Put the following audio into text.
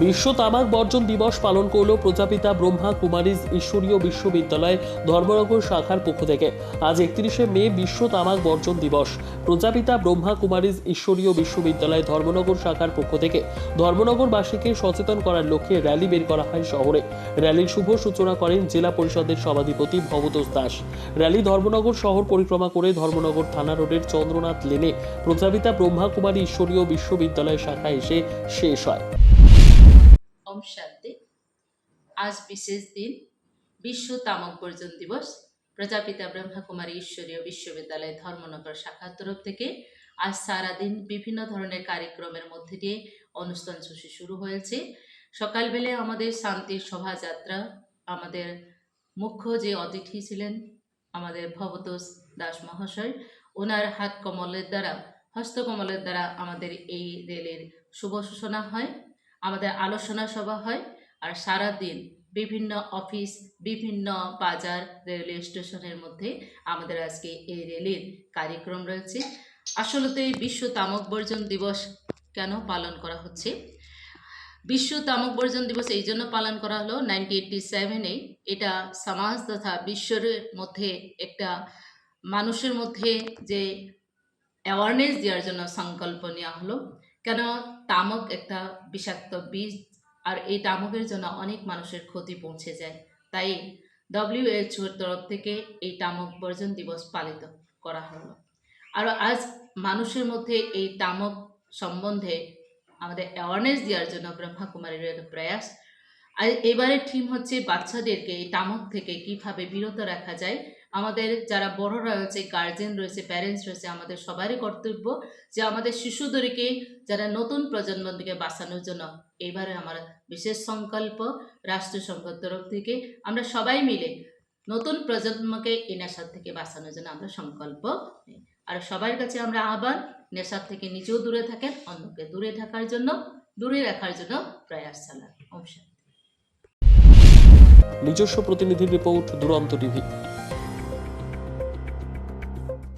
বিশ্ব তামাক বর্জন দিবস পালন করল প্রজাপিতা ব্রহ্মা কুমারীজ ঈশ্বরীয় বিশ্ববিদ্যালয় ধর্মনগর শাখার পক্ষ থেকে। আজ একত্রিশে মে বিশ্ব তামাক বর্জন দিবস। প্রজাপিতা ব্রহ্মা কুমারীজ ঈশ্বরীয় বিশ্ববিদ্যালয় ধর্মনগর শাখার পক্ষ থেকে ধর্মনগরবাসীকে সচেতন করার লক্ষ্যে র্যালি বের করা হয় শহরে। র্যালির শুভ সূচনা করেন জেলা পরিষদের সভাধিপতি ভবতোষ দাস। র্যালি ধর্মনগর শহর পরিক্রমা করে ধর্মনগর থানা রোডের চন্দ্রনাথ লেনে প্রজাপিতা ব্রহ্মা কুমারী ঈশ্বরীয় বিশ্ববিদ্যালয় শাখায় এসে শেষ হয়। ওম শান্তি আজ বিশেষ দিন, বিশ্ব তামাক বর্জন দিবস। প্রজাপিতা ব্রহ্মাকুমারী ঈশ্বরীয় বিশ্ববিদ্যালয় ধর্মনগর শাখার তরফ থেকে আজ সারাদিন বিভিন্ন ধরনের কার্যক্রমের মধ্যে দিয়ে অনুষ্ঠান সূচি শুরু হয়েছে। সকালবেলায় আমাদের শান্তির শোভাযাত্রা, আমাদের মুখ্য যে অতিথি ছিলেন আমাদের ভবতোষ দাস মহাশয়, ওনার হাত কমলের দ্বারা হস্তকমলের দ্বারা আমাদের এই রেলের শুভ সূচনা হয়। আমাদের আলোচনা সভা হয় আর সারা দিন বিভিন্ন অফিস, বিভিন্ন বাজার, রেলওয়ে স্টেশনের মধ্যে আমাদের আজকে এই রেলের কার্যক্রম রয়েছে। আসলে এই বিশ্ব তামক বর্জন দিবস কেন পালন করা হচ্ছে? বিশ্ব তামক বর্জন দিবস এই জন্য পালন করা হলো নাইনটিন এইটটি সেভেনে এটা সমাজ তথা বিশ্বের মধ্যে একটা মানুষের মধ্যে যে অ্যাওয়ারনেস দেওয়ার জন্য সংকল্প নেওয়া হলো। কেন তামক একটা বিষাক্ত বীজ? আর এই তামকের জন্য অনেক মানুষের ক্ষতি পৌঁছে যায়। তাই ডব্লিউএইচওর তরফ থেকে এই তামক বর্জন দিবস পালিত করা হলো। আর আজ মানুষের মধ্যে এই তামক সম্বন্ধে আমাদের অ্যাওয়ারনেস দেওয়ার জন্য ব্রহ্মাকুমারীর একটা প্রয়াস। আর এবারের থিম হচ্ছে বাচ্চাদেরকে এই তামক থেকে কীভাবে বিরত রাখা যায় আমাদের যারা বড়রা রয়েছে গার্জেন রয়েছে প্যারেন্টস রয়েছে, আমাদের সবারই কর্তব্য যে আমাদের শিশুদেরকে, যারা নতুন প্রজন্মের দিকে বাঁচানোর জন্য এবারে আমার বিশেষ সংকল্প রাষ্ট্রসংঘের তরফ থেকে, আমরা সবাই মিলে নতুন প্রজন্মকে এই নেশার থেকে বাঁচানোর জন্য আমরা সংকল্প নিই। আর সবার কাছে আমরা আবার নেশার থেকে নিজেও দূরে থাকেন, অন্যকে দূরে থাকার জন্য, দূরে রাখার জন্য প্রয়াস চালান। অবশ্যই নিজস্ব প্রতিনিধির রিপোর্ট, দুরন্ত টিভি।